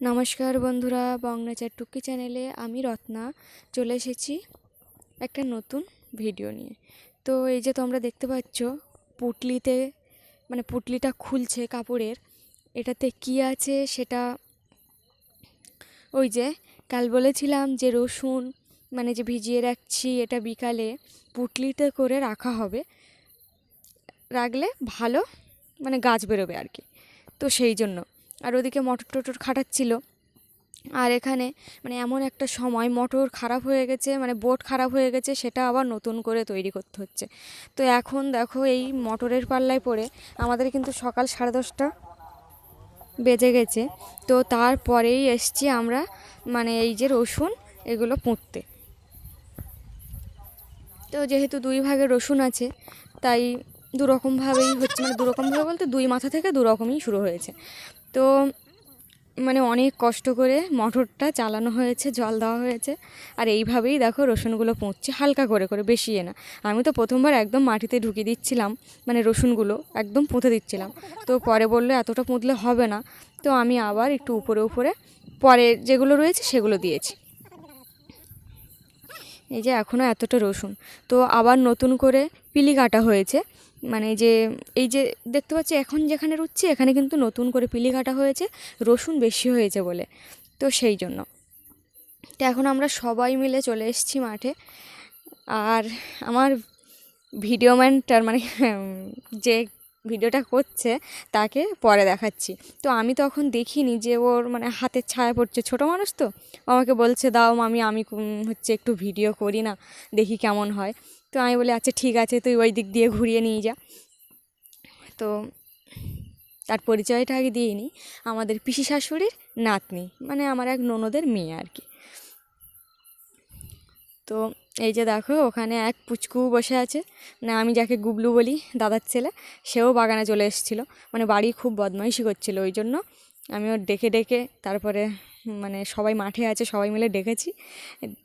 নমস্কার বন্ধুরা বংনাচার টুকি চ্যানেলে আমি রত্না। চলে এসেছি একটা নতুন ভিডিও নিয়ে। তো এই যে তোমরা দেখতে পাচ্ছ, পুটলিতে মানে পুটলিটা খুলছে কাপড়ের, এটাতে কি আছে সেটা ওই যে কাল বলেছিলাম যে রসুন মানে যে ভিজিয়ে রাখছি এটা বিকালে পুটলিতে করে রাখা হবে। রাখলে ভালো মানে গাছ বেরোবে আর কি। তো সেই জন্য। আর ওদিকে মটর টটর খাটাচ্ছিল। আর এখানে মানে এমন একটা সময় মোটর খারাপ হয়ে গেছে মানে বোট খারাপ হয়ে গেছে, সেটা আবার নতুন করে তৈরি করতে হচ্ছে। তো এখন দেখো এই মোটরের পাল্লায় পড়ে, আমাদের কিন্তু সকাল সাড়ে দশটা বেজে গেছে। তো তারপরেই এসছি আমরা মানে এই যে রসুন, এগুলো পুঁততে। তো যেহেতু দুই ভাগে রসুন আছে, তাই দুরকমভাবেই হচ্ছে মানে দুরকমভাবে বলতে দুই মাথা থেকে দুরকমই শুরু হয়েছে। তো মানে অনেক কষ্ট করে মোটরটা চালানো হয়েছে, জল দেওয়া হয়েছে। আর এইভাবেই দেখো রসুনগুলো পুঁতছে হালকা করে করে, বেশি না। আমি তো প্রথমবার একদম মাটিতে ঢুকিয়ে দিচ্ছিলাম মানে রসুনগুলো একদম পুঁতে দিচ্ছিলাম। তো পরে বলল এতটা পুঁতলে হবে না। তো আমি আবার একটু উপরে উপরে পরে যেগুলো রয়েছে সেগুলো দিয়েছি। এই যে এখনও এতটা রসুন। তো আবার নতুন করে পিলি কাটা হয়েছে। মানে যে, এই যে দেখতে পাচ্ছি এখন যেখানে রুচ্ছি এখানে কিন্তু নতুন করে পিলি কাটা হয়েছে, রসুন বেশি হয়েছে বলে। তো সেই জন্য। তো এখন আমরা সবাই মিলে চলে এসেছি মাঠে। আর আমার ভিডিও ম্যানটার মানে যে ভিডিওটা করছে, তাকে পরে দেখাচ্ছি। তো আমি তখন দেখিনি যে ওর মানে হাতের ছায়া পড়ছে। ছোটো মানুষ তো? আমাকে বলছে, দাও মামি, আমি হচ্ছে একটু ভিডিও করি না, দেখি কেমন হয়। তো আমি বলি আচ্ছা ঠিক আছে, তুই ওই দিক দিয়ে ঘুরিয়ে নিয়ে যা। তো তার পরিচয়টা আগে দিয়ে নিই। আমাদের পিসি শাশুড়ির নাতনি মানে আমার এক ননদের মেয়ে আর কি। তো এই যে দেখো, ওখানে এক পুচকু বসে আছে। মানে আমি যাকে গুবলু বলি, দাদার ছেলে, সেও বাগানে চলে এসেছিল। মানে বাড়ি খুব বদমাইশি করছিল ওই জন্য। আমি ওর ডেকে ডেকে তারপরে মানে সবাই মাঠে আছে, সবাই মিলে ডেকেছি।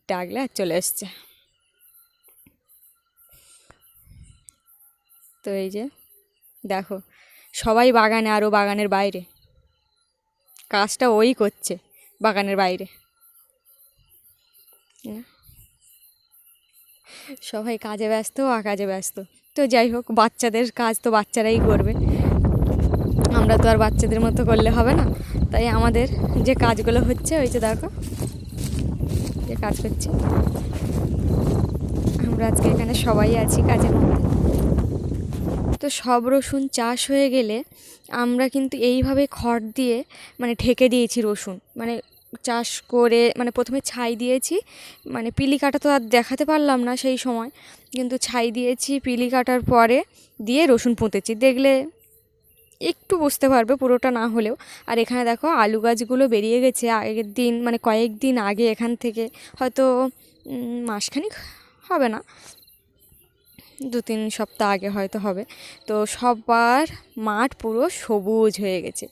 ডাকলে আর চলে এসছে। তো এই যে, দেখো, সবাই বাগানে আরও বাগানের বাইরে। কাজটা ওই করছে, বাগানের বাইরে। সবাই কাজে ব্যস্ত ও কাজে ব্যস্ত। তো যাই হোক, বাচ্চাদের কাজ তো বাচ্চারাই করবে। আমরা তো আর বাচ্চাদের মতো করলে হবে না। তাই আমাদের যে কাজগুলো হচ্ছে, ওই যে দেখো, যে কাজ করছি। আমরা আজকে এখানে সবাই আছি কাজের মধ্যে। তো সব রসুন চাষ হয়ে গেলে আমরা কিন্তু এইভাবে খড় দিয়ে মানে ঢেকে দিয়েছি রসুন। মানে চাষ করে মানে প্রথমে ছাই দিয়েছি মানে পিলি কাটা তো আর দেখাতে পারলাম না সেই সময়, কিন্তু ছাই দিয়েছি, পিলি কাটার পরে দিয়ে রসুন পুঁতেছি। দেখলে একটু বুঝতে পারবে পুরোটা না হলেও। আর এখানে দেখো আলু গাছগুলো বেরিয়ে গেছে আগের দিন মানে কয়েকদিন আগে এখান থেকে। হয়তো মাসখানিক হবে না। দু তিন সপ্তাহ আগে হয়তো হবে। তো সবার মাঠ পুরো সবুজ হয়ে গেছে।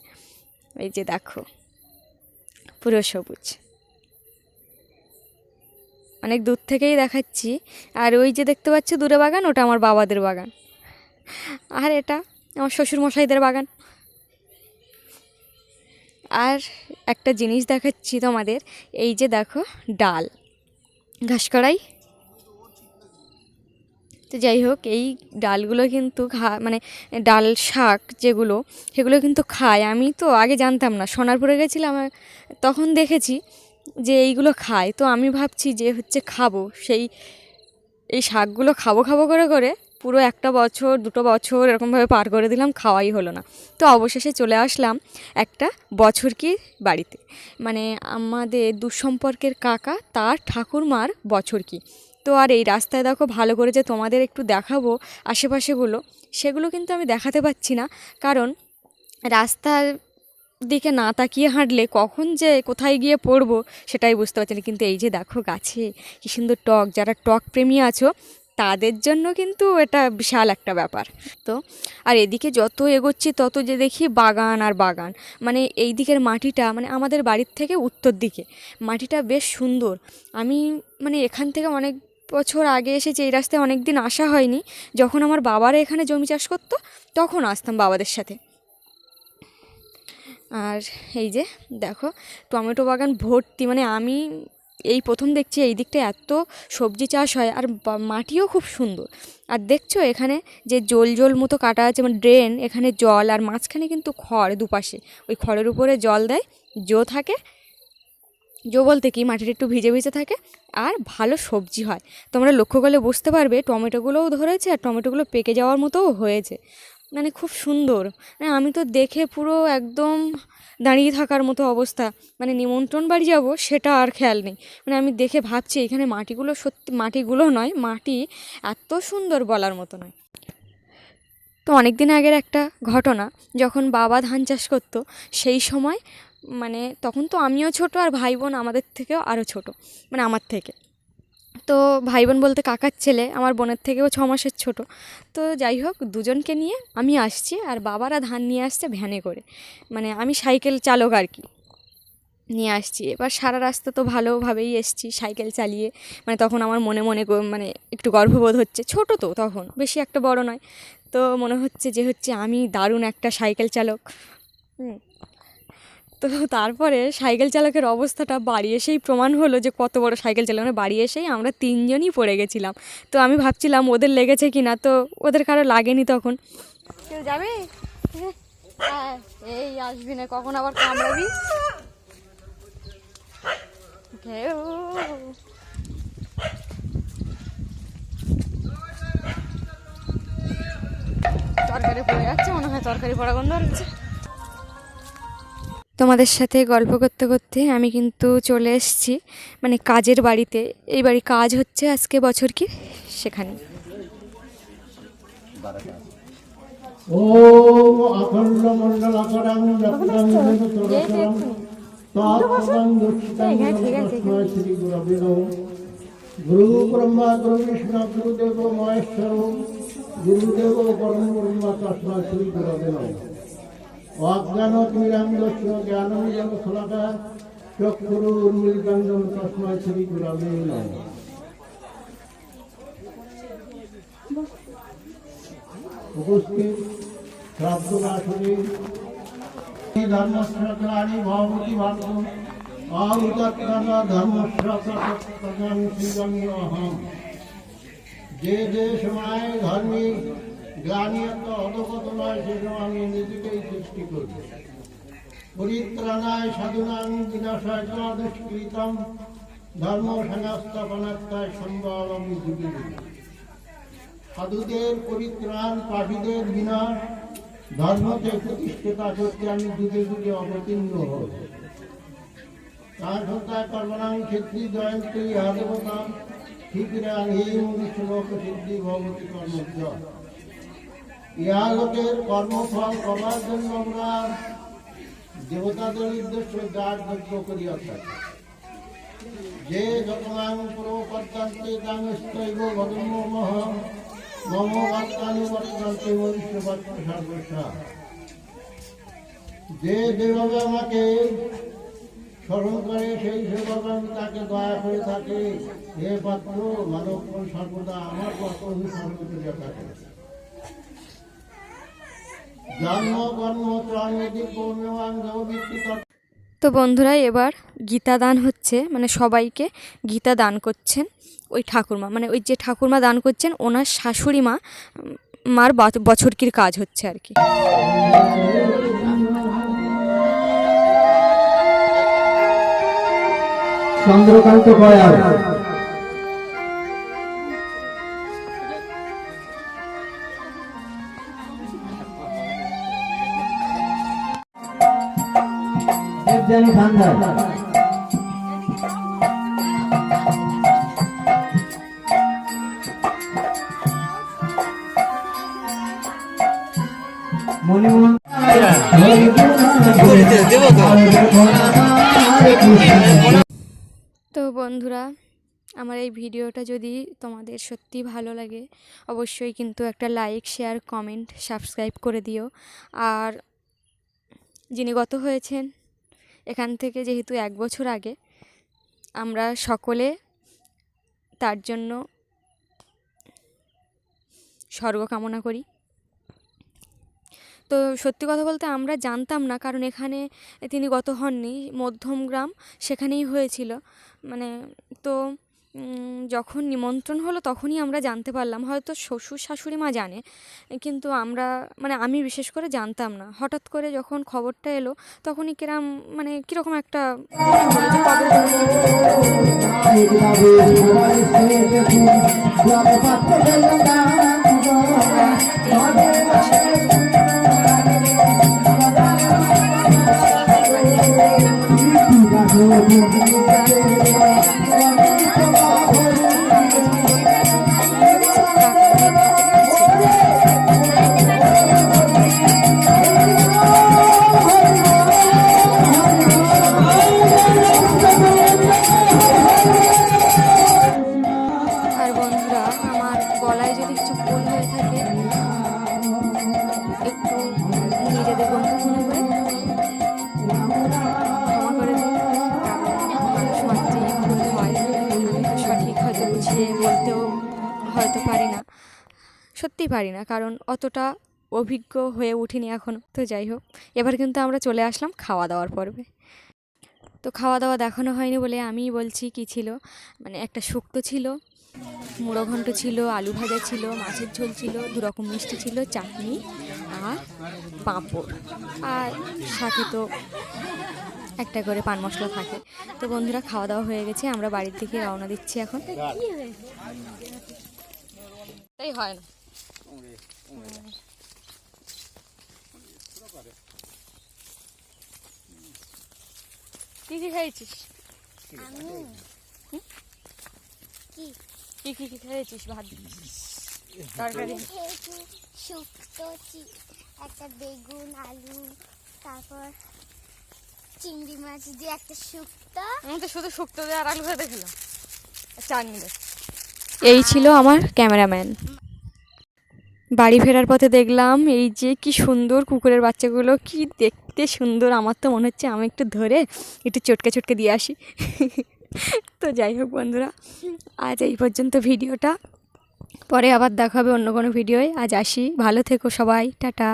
এই যে দেখো, পুরো সবুজ। অনেক দূর থেকেই দেখাচ্ছি। আর ওই যে দেখতে পাচ্ছ দূরে বাগান, ওটা আমার বাবাদের বাগান। আর এটা আমার শ্বশুর মশাইদের বাগান। আর একটা জিনিস দেখাচ্ছি তোমাদের, এই যে দেখো ডাল, ঘাস কড়াই। তো যাই হোক, এই ডালগুলো কিন্তু খা মানে ডাল শাক যেগুলো, সেগুলো কিন্তু খায়। আমি তো আগে জানতাম না, সোনারপুরে গেছিলাম তখন দেখেছি যে এইগুলো খায়। তো আমি ভাবছি যে হচ্ছে খাব। সেই, এই শাকগুলো খাব খাব করে করে পুরো একটা বছর, দুটো বছর এরকমভাবে পার করে দিলাম, খাওয়াই হলো না। তো অবশেষে চলে আসলাম একটা বছর কি বাড়িতে। মানে আমাদের দুঃসম্পর্কের কাকা, তার ঠাকুরমার বছর কি তো আর এই রাস্তায় দেখো ভালো করে যে তোমাদের একটু দেখাবো আশেপাশেগুলো, সেগুলো কিন্তু আমি দেখাতে পাচ্ছি না। কারণ রাস্তার দিকে না তাকিয়ে হাঁটলে কখন যে কোথায় গিয়ে পড়ব সেটাই বুঝতে পারছি না। কিন্তু এই যে দেখো গাছে কী সুন্দর টক, যারা টক প্রেমী আছো, তাদের জন্য কিন্তু এটা বিশাল একটা ব্যাপার। তো আর এদিকে যত এগোচ্ছি তত যে দেখি বাগান আর বাগান। মানে এই দিকের মাটিটা মানে আমাদের বাড়ির থেকে উত্তর দিকে। মাটিটা বেশ সুন্দর। আমি মানে এখান থেকে অনেক বছর আগে এসেছি এই রাস্তায় অনেক দিন আসা হয়নি, যখন আমার বাবারা এখানে জমি চাষ করতো, তখন আসতাম বাবাদের সাথে। আর এই যে, দেখো, টমেটো বাগান ভর্তি মানে আমি এই প্রথম দেখছি এই দিকটা এত সবজি চাষ হয়, আর মাটিও খুব সুন্দর। আর দেখছ এখানে যে জল জল মতো কাটা আছে মানে ড্রেন এখানে জল, আর মাঝখানে কিন্তু খড় দুপাশে। ওই খড়ের উপরে জল দেয়, জো থাকে, জো বলতে কি, মাটিটা একটু ভিজে ভিজে থাকে আর ভালো সবজি হয়। তোমরা লক্ষ্য করলে বুঝতে পারবে, টমেটোগুলোও ধরেছে আর টমেটোগুলো পেকে যাওয়ার মতোও হয়েছে। মানে খুব সুন্দর। মানে আমি তো দেখে পুরো একদম দাঁড়িয়ে থাকার মতো অবস্থা। মানে নিমন্ত্রণ বাড়ি যাব সেটা আর খেয়াল নেই। মানে আমি দেখে ভাবছি এখানে মাটিগুলো সত্যি, মাটিগুলো নয়, মাটি এত সুন্দর বলার মতো নয়। তো অনেক দিন আগের একটা ঘটনা, যখন বাবা ধান চাষ করতো, সেই সময় মানে তখন তো আমিও ছোট আর ভাই বোন আমাদের থেকেও আরও ছোট মানে আমার থেকে। তো ভাই বোন বলতে কাকার ছেলে, আমার বোনের থেকেও ছ মাসের ছোট। তো যাই হোক, দুজনকে নিয়ে আমি আসছি আর বাবারা ধান নিয়ে আসছে ভ্যানে করে। মানে আমি সাইকেল চালক আর কি। নিয়ে আসছি। এবার সারা রাস্তা তো ভালোভাবেই এসছি সাইকেল চালিয়ে। মানে তখন আমার মনে মনে মানে একটু গর্ববোধ হচ্ছে। ছোট তো তখন, বেশি একটা বড় নয়। তো মনে হচ্ছে যে হচ্ছে আমি দারুণ একটা সাইকেল চালক। হুম। তো তারপরে সাইকেল চালকের অবস্থাটা বাড়ি এসেই প্রমাণ হলো যে কত বড় সাইকেল চালক। মানে বাড়ি এসেই আমরা তিনজনই পড়ে গেছিলাম। তো আমি ভাবছিলাম ওদের লেগেছে কি না? তো ওদের কারও লাগেনি তখন। কেউ যাবে? হ্যাঁ, এই আসবি না কখন আবার কামড়াবি? তরকারি পড়ে যাচ্ছে মনে হয় তরকারি পড়া গন্ধ হচ্ছে তোমাদের সাথে গল্প করতে করতে আমি কিন্তু চলে এসেছি মানে কাজের বাড়িতে। এই বাড়ি কাজ হচ্ছে আজকে বছর কি? সেখানে। গুরবে নমঃ। গুরু ব্রহ্মা গুরু বিষ্ণু গুরুদেব মহেশ্বর গুরুদেব পরম ব্রহ্ম তস্মা শ্রী গুরবে নমঃ অজ্ঞান তিমিরান্ধস্য জ্ঞান নিজন শলাকা চক্ষুরু উন্মিলিতং তস্মা শ্রী গুরবে নমঃ উপস্থিত শ্রাদ্ধবাসনী ধর্মশ্রকানি ভবতি ভাগ্য অউতৎকর্ম ধর্মশ্রকান অহম যে যে সময় ধর্মী নয় আমি সৃষ্টি পরিত্রাণায় দুষ্কৃতম সাধুদের পরিত্রাণ, পাপীদের বিনাশ, ধর্মকে প্রতিষ্ঠিতা করতে আমি যুগে যুগে অবতীর্ণ হই। সত্তা কর্মণাং সিদ্ধি জয়ন্তী দেবতা ঠিকরাং হিম শ্লোক সিদ্ধি ভগবতী কর্মজ ইহালোকের কর্মফল পাবার জন্য আমরা দেবতাদের উদ্দেশ্যে যার যজ্ঞ করিয়া থাকি যে যতমাং প্রপদ্যন্তে তাং স্তৈব ভগম মহ বর্তন্তে মনুষ্যবর্ত সর্বস্বা। যে যেভাবে আমাকে স্মরণ করে সেই সেভাবে আমি তাকে দয়া করে থাকি, হে পাত্র মানব সর্বদা আমার পত্র করিয়া থাকে। জন্ম কর্ম তো বন্ধুরা এবার গীতা দান হচ্ছে মানে সবাইকে গীতা দান করছেন ওই ঠাকুরমা। মানে ওই যে ঠাকুরমা দান করছেন ওনার শাশুড়ি মা মার বছরকির কাজ হচ্ছে আর কি। চন্দ্রকান্ত তো বন্ধুরা, আমার এই ভিডিওটা যদি তোমাদের সত্যি ভালো লাগে, অবশ্যই কিন্তু একটা লাইক, শেয়ার, কমেন্ট, সাবস্ক্রাইব করে দিও। আর যিনি গত হয়েছেন এখান থেকে যেহেতু এক বছর আগে, আমরা সকলে তার জন্য স্বর্গ কামনা করি। তো সত্যি কথা বলতে আমরা জানতাম না, কারণ এখানে তিনি গত হননি মধ্যমগ্রাম সেখানেই হয়েছিল। মানে তো যখন নিমন্ত্রণ হলো তখনই আমরা জানতে পারলাম। হয়তো শ্বশুর শাশুড়ি মা জানে, কিন্তু আমরা মানে আমি বিশেষ করে জানতাম না। হঠাৎ করে যখন খবরটা এলো তখনই কিরাম মানে কীরকম একটা মনে হলো যদি হয়ে থাকে একটু নিজেদের বন্ধু মনে করে ক্ষমা করে মানুষ ভুল হয় সঠিক হয়তো বুঝিয়ে বলতেও হয়তো পারি না সত্যিই পারি না কারণ অতটা অভিজ্ঞ হয়ে উঠিনি এখনও তো যাই হোক, এবার কিন্তু আমরা চলে আসলাম খাওয়া দাওয়ার পর্বে। তো খাওয়া দাওয়া দেখানো হয়নি বলে আমিই বলছি কি ছিল মানে একটা শুক্তো ছিল মুড়ো ঘন্ট ছিল আলু ভাজা ছিল মাছের ঝোল ছিল দু রকম মিষ্টি ছিল চাটনি আর পাঁপড়। আর সাথে তো একটা করে পান মশলা থাকে। তো বন্ধুরা খাওয়া দাওয়া হয়ে গেছে আমরা বাড়ির থেকে রওনা দিচ্ছি এখন। তাই হয় না। কি কি খাইছিস? কি কি খেয়েছিস ভাত তরকারি। শুক্তো একটা বেগুন আলু তারপর চিংড়ি মাছ দিয়ে একটা শুক্তো। আমি তো শুধু শুক্তো দিয়ে আর আলু ভাতে খেলাম। চাটনি এই ছিল আমার ক্যামেরাম্যান। বাড়ি ফেরার পথে দেখলাম এই যে কি সুন্দর কুকুরের বাচ্চাগুলো কি দেখতে সুন্দর। আমার তো মনে হচ্ছে আমি একটু ধরে একটু চটকে চটকে দিয়ে আসি। তো যাই হোক বন্ধুরা, আজ এই পর্যন্ত ভিডিওটা। পরে আবার দেখা হবে অন্য কোনো ভিডিওয়। আজ আসি। ভালো থেকো সবাই। টাটা।